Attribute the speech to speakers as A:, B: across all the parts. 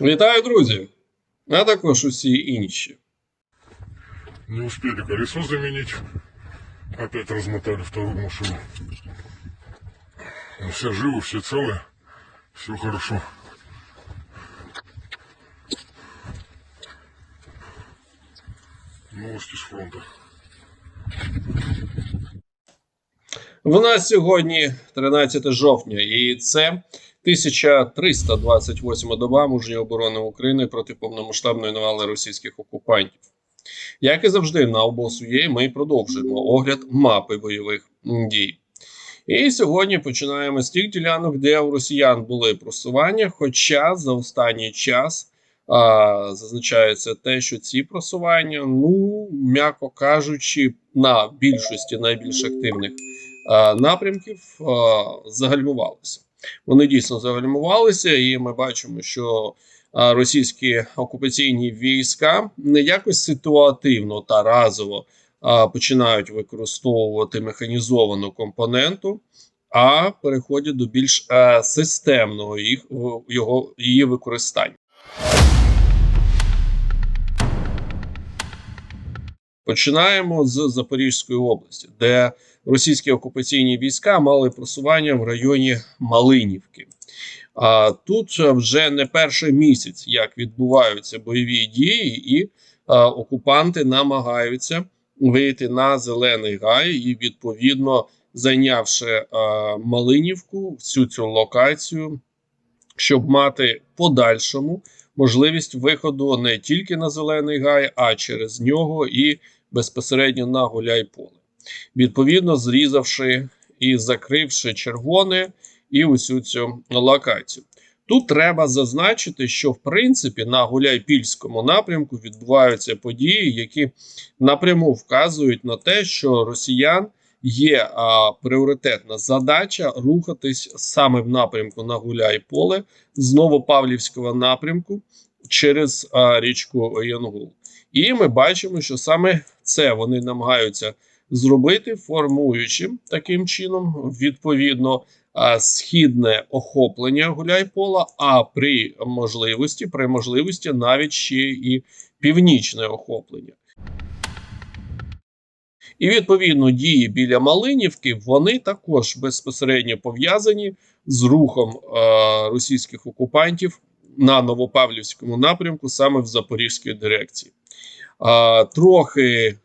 A: Вітаю, друзі! А також усі інші.
B: Не успели колесо заменить. Опять размотали вторую машину. Ну, Все живы, все целы. Все хорошо. Новости с фронта.
A: В нас сьогодні 13 жовтня, і це 1328 доба мужньої оборони України проти повномасштабної навали російських окупантів. Як і завжди, на обосує ми продовжуємо огляд мапи бойових дій. І сьогодні починаємо з тих ділянок, де у росіян були просування. Хоча за останній час а, зазначається те, що ці просування, ну м'яко кажучи, на більшості найбільш активних напрямків загальмувалися. Вони дійсно загальмувалися, і ми бачимо, що російські окупаційні війська не якось ситуативно та разово починають використовувати механізовану компоненту, а переходять до більш е, системного їх його її використання. Починаємо з Запорізької області, де російські окупаційні війська мали просування в районі Малинівки. А тут вже не перший місяць, як відбуваються бойові дії, і а, окупанти намагаються вийти на зелений гай і відповідно зайнявши а, Малинівку, всю цю локацію, щоб мати подальшому можливість виходу не тільки на зелений гай, а через нього і безпосередньо на Гуляйполе. Відповідно, зрізавши і закривши червоне і усю цю локацію. Тут треба зазначити, що в принципі на Гуляйпільському напрямку відбуваються події, які напряму вказують на те, що росіян є а, пріоритетна задача рухатись саме в напрямку на Гуляйполе з Новопавлівського напрямку через а, річку Янгул. І ми бачимо, що саме це вони намагаються зробити, формуючи таким чином відповідно а, східне охоплення Гуляйпола, а при можливості, при можливості навіть ще і північне охоплення. І відповідно дії біля Малинівки вони також безпосередньо пов'язані з рухом е, російських окупантів на Новопавлівському напрямку, саме в Запорізькій дирекції. Е, трохи е,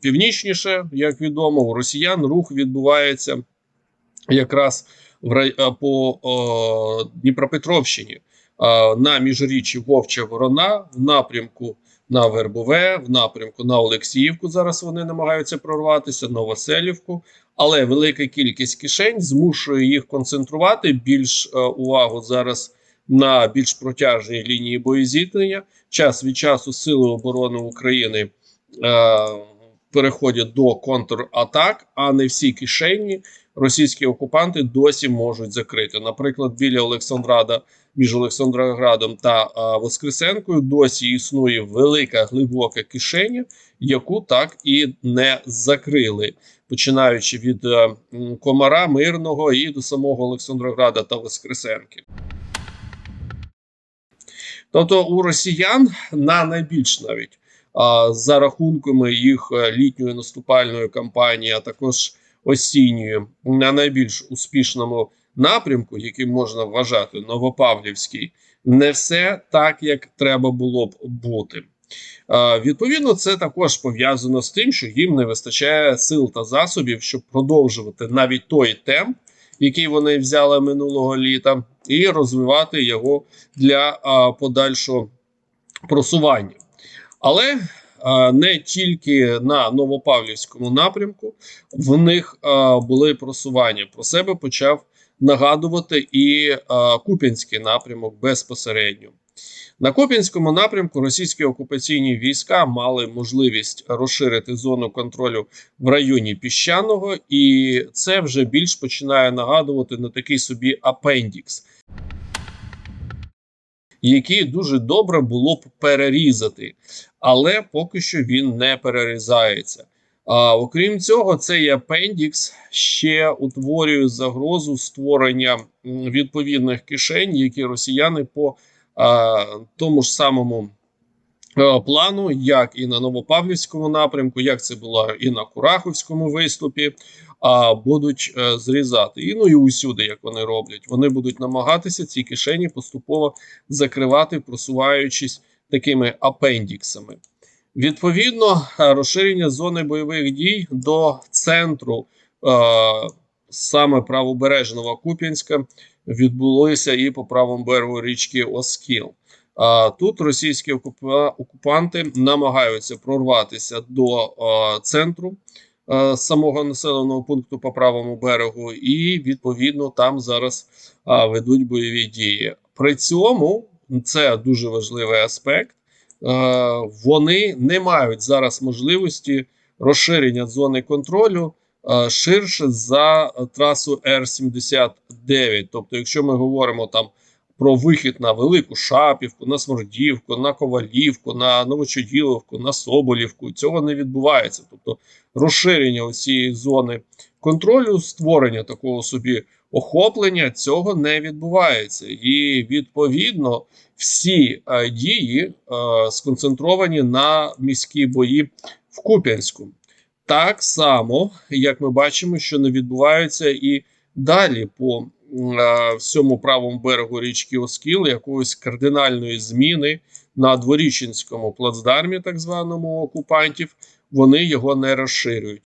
A: північніше, як відомо, у росіян рух відбувається якраз в е, по е, Дніпропетровщині е, на міжріччі Вовча Ворона в напрямку на Вербове, в напрямку на Олексіївку. Зараз вони намагаються прорватися, Новоселівку. Але велика кількість кишень змушує їх концентрувати більш е, увагу зараз на більш протяжній лінії боєзіткнення. Час від часу Сили оборони України е, переходять до контратак, а не всі кишені російські окупанти досі можуть закрити. Наприклад, біля Олександрада між Олександроградом та Воскресенкою досі існує велика глибока кишеня, яку так і не закрили, починаючи від е, Комара, Мирного і до самого Олександрограда та Воскресенки. Тобто у росіян на найбільш навіть за рахунками їх е, літньої наступальної кампанії, а також осінньої, на найбільш успішному напрямку, який можна вважати Новопавлівський, не все так, як треба було б бути. Відповідно, це також пов'язано з тим, що їм не вистачає сил та засобів, щоб продовжувати навіть той темп, який вони взяли минулого літа, і розвивати його для подальшого просування. Але не тільки на Новопавлівському напрямку в них були просування. Про себе почав нагадувати і Куп'янський напрямок безпосередньо. На Куп'янському напрямку російські окупаційні війська мали можливість розширити зону контролю в районі піщаного, і це вже більш починає нагадувати на такий собі апендікс, який дуже добре було б перерізати, але поки що він не перерізається. А окрім цього, цей апендікс ще утворює загрозу створення відповідних кишень, які росіяни по а, тому ж самому плану, як і на Новопавлівському напрямку, як це було і на Кураховському виступі, а, будуть е, зрізати. І ну і усюди, як вони роблять. Вони будуть намагатися ці кишені поступово закривати, просуваючись такими апендіксами. Відповідно, е, розширення зони бойових дій до центру е, саме правобережного Куп'янська відбулося і по правому берегу річки Оскіл. А тут російські окупанти намагаються прорватися до центру самого населеного пункту по правому берегу, і відповідно там зараз ведуть бойові дії. При цьому це дуже важливий аспект. Вони не мають зараз можливості розширення зони контролю ширше за трасу Р-79. Тобто, якщо ми говоримо там про вихід на Велику Шапівку, на Смордівку, на Ковалівку, на Новочоділовку, на Соболівку, цього не відбувається. Тобто розширення цієї зони контролю, створення такого собі охоплення, цього не відбувається. І відповідно всі е, дії е, сконцентровані на міські бої в Куп'янську. Так само, як ми бачимо, що не відбуваються і далі по всьому правому берегу річки Оскіл якоїсь кардинальної зміни на дворічинському плацдармі, так званому окупантів, вони його не розширюють.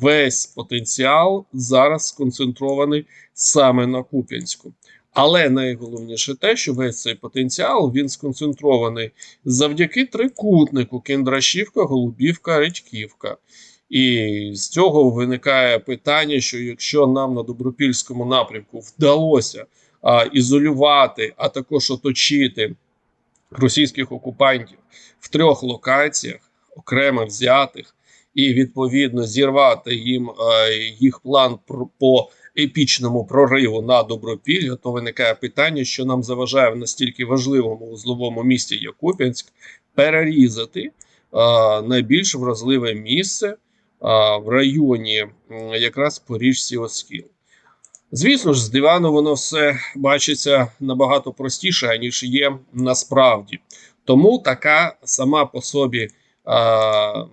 A: Весь потенціал зараз сконцентрований саме на Куп'янську. Але найголовніше те, що весь цей потенціал він сконцентрований завдяки трикутнику Кіндрашівка, Голубівка, Редьківка. І з цього виникає питання, що якщо нам на добропільському напрямку вдалося а, ізолювати, а також оточити російських окупантів в трьох локаціях, окремо взятих, і відповідно зірвати їм е, їх план по епічному прориву на Добропілля, то виникає питання, що нам заважає в настільки важливому узловому місті, як Куп'янськ, перерізати е, найбільш вразливе місце в районі якраз по річці Оскіл. Звісно ж, з дивану воно все бачиться набагато простіше, аніж є насправді. Тому така сама по собі а,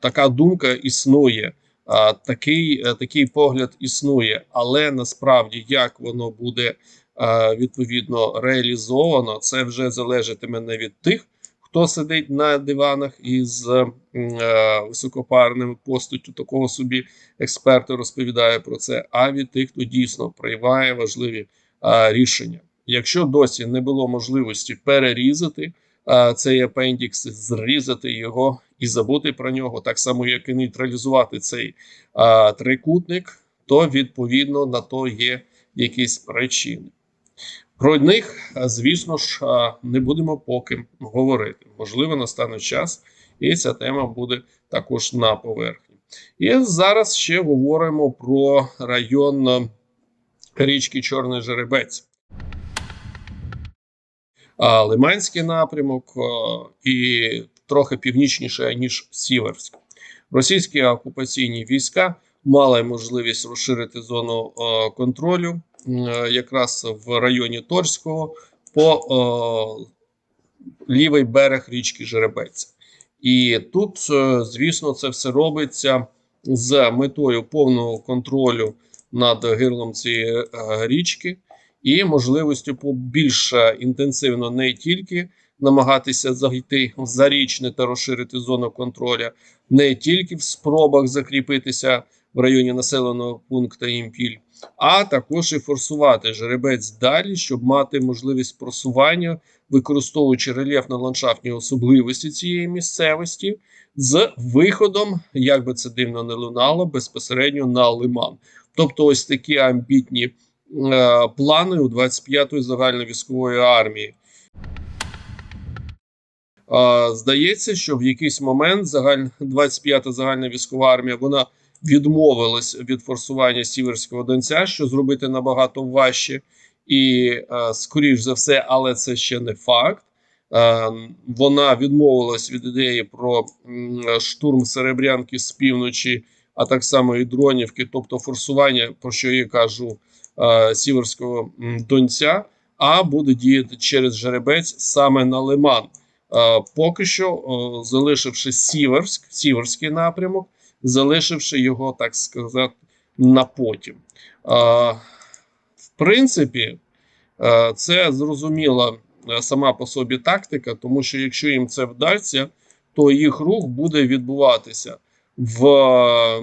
A: така думка існує, а, такий, е, такий погляд існує, але насправді як воно буде а, відповідно реалізовано, це вже залежатиме не від тих, хто сидить на диванах із м, е, високопарним постаттю такого собі експерти розповідає про це, а від тих, хто дійсно приймає важливі а, рішення. Якщо досі не було можливості перерізати а, цей апендікс, зрізати його і забути про нього, так само як і нейтралізувати цей а, трикутник, то відповідно на то є якісь причини. Про них, звісно ж, не будемо поки говорити. Можливо, настане час, і ця тема буде також на поверхні. І зараз ще говоримо про район е, річки Чорний Жеребець. Лиманський напрямок е, і трохи північніше, ніж Сіверськ. Російські окупаційні війська мали можливість розширити зону е, контролю е, якраз в районі Торського по е, лівий берег річки Жеребець. І тут, е, звісно, це все робиться з метою повного контролю над гирлом цієї е, річки і можливістю більш е, інтенсивно не тільки намагатися зайти в зарічне та розширити зону контроля, не тільки в спробах закріпитися в районі населеного пункту Імпіль, а також і форсувати жеребець далі, щоб мати можливість просування, використовуючи рельєфно-ландшафтні особливості цієї місцевості, з виходом, як би це дивно не лунало, безпосередньо на лиман. Тобто, ось такі амбітні е, плани у 25-ї загальновійськової армії. Здається, що в якийсь момент загаль... 25-та загальна військова армія вона відмовилась від форсування Сіверського Донця, що зробити набагато важче, і е, скоріш за все, але це ще не факт. Е, вона відмовилась від ідеї про штурм Серебрянки з півночі, а так само і Дронівки, тобто форсування, про що я кажу, е, Сіверського Донця. а буде діяти через жеребець саме на Лиман. Поки що, залишивши Сіверськ, Сіверський напрямок, залишивши його, так сказати, на потім. В принципі, е, це зрозуміла е, сама по собі тактика, тому що якщо їм це вдасться, то їх рух буде відбуватися в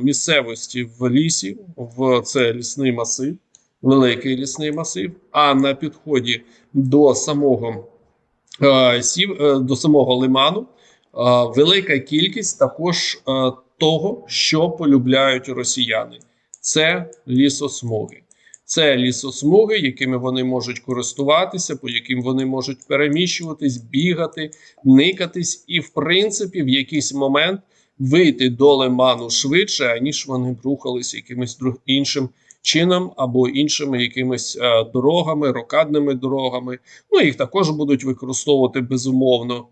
A: місцевості в лісі, в це лісний масив, великий лісний масив, а на підході до самого е, до самого лиману велика кількість також того, що полюбляють росіяни. Це лісосмуги. Це лісосмуги, якими вони можуть користуватися, по яким вони можуть переміщуватись, бігати, никатись, і, в принципі, в якийсь момент вийти до лиману швидше, аніж вони рухалися якимось іншим чином або іншими якимись е, дорогами, рокадними дорогами. Ну їх також будуть використовувати безумовно.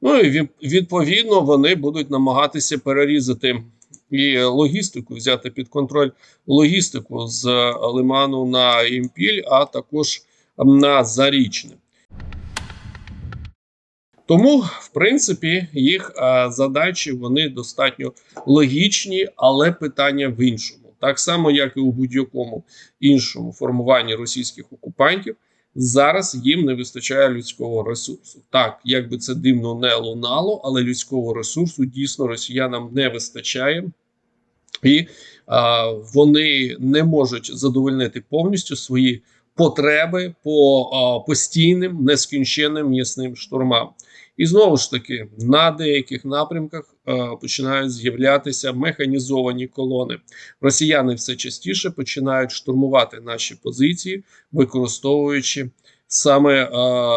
A: Ну і відповідно вони будуть намагатися перерізати і логістику, взяти під контроль логістику з е, лиману на Імпіль, а також на Зарічне. Тому, в принципі, їх е, задачі вони достатньо логічні, але питання в іншому. Так само, як і у будь-якому іншому формуванні російських окупантів, зараз їм не вистачає людського ресурсу. Так, як би це дивно не лунало, але людського ресурсу дійсно росіянам не вистачає. І а, вони не можуть задовольнити повністю свої потреби по а, постійним нескінченним м'ясним штурмам. І знову ж таки, на деяких напрямках е, починають з'являтися механізовані колони. Росіяни все частіше починають штурмувати наші позиції, використовуючи саме е,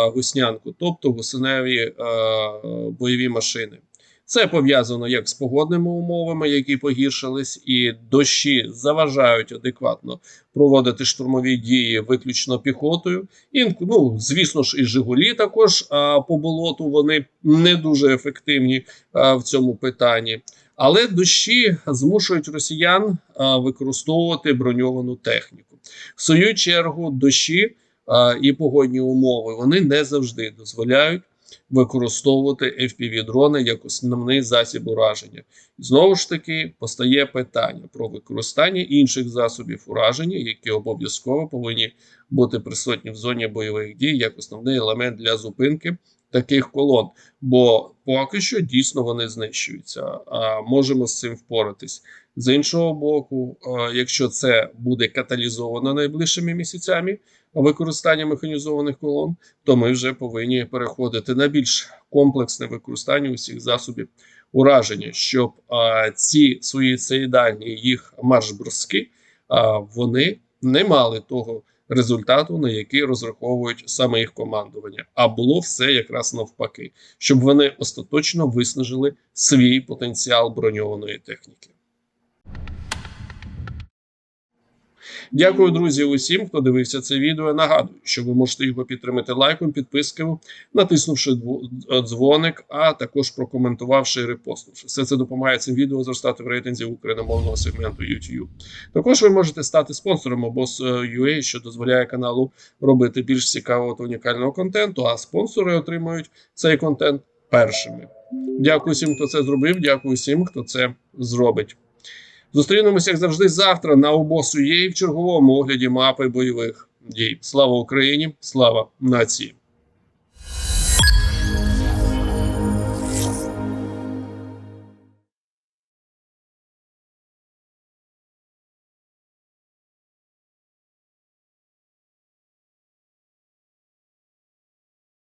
A: гуснянку, тобто гусеневі е, бойові машини. Це пов'язано як з погодними умовами, які погіршились, і дощі заважають адекватно проводити штурмові дії виключно піхотою. І, ну, звісно ж, і Жигулі також а, по болоту вони не дуже ефективні а, в цьому питанні. Але дощі змушують росіян а, використовувати броньовану техніку. В свою чергу, дощі а, і погодні умови вони не завжди дозволяють використовувати FPV-дрони як основний засіб ураження. Знову ж таки постає питання про використання інших засобів ураження, які обов'язково повинні бути присутні в зоні бойових дій як основний елемент для зупинки таких колон. Бо поки що дійсно вони знищуються, а можемо з цим впоратись. З іншого боку, е, якщо це буде каталізовано найближчими місяцями використання механізованих колон, то ми вже повинні переходити на більш комплексне використання усіх засобів ураження, щоб а, ці суїцидальні їх марш-броски вони не мали того результату, на який розраховують саме їх командування. А було все якраз навпаки, щоб вони остаточно виснажили свій потенціал броньованої техніки. Дякую, друзі, усім, хто дивився це відео. Нагадую, що ви можете його підтримати лайком, підпискою, натиснувши дзвоник, а також прокоментувавши і репостнувши. Все це допомагає цим відео зростати в рейтинзі україномовного сегменту YouTube. Також ви можете стати спонсором або е, UA, що дозволяє каналу робити більш цікавого та унікального контенту, а спонсори отримують цей контент першими. Дякую всім, хто це зробив. Дякую всім, хто це зробить. Зустрінемося як завжди завтра на обосу в черговому огляді мапи бойових дій. Слава Україні! Слава нації!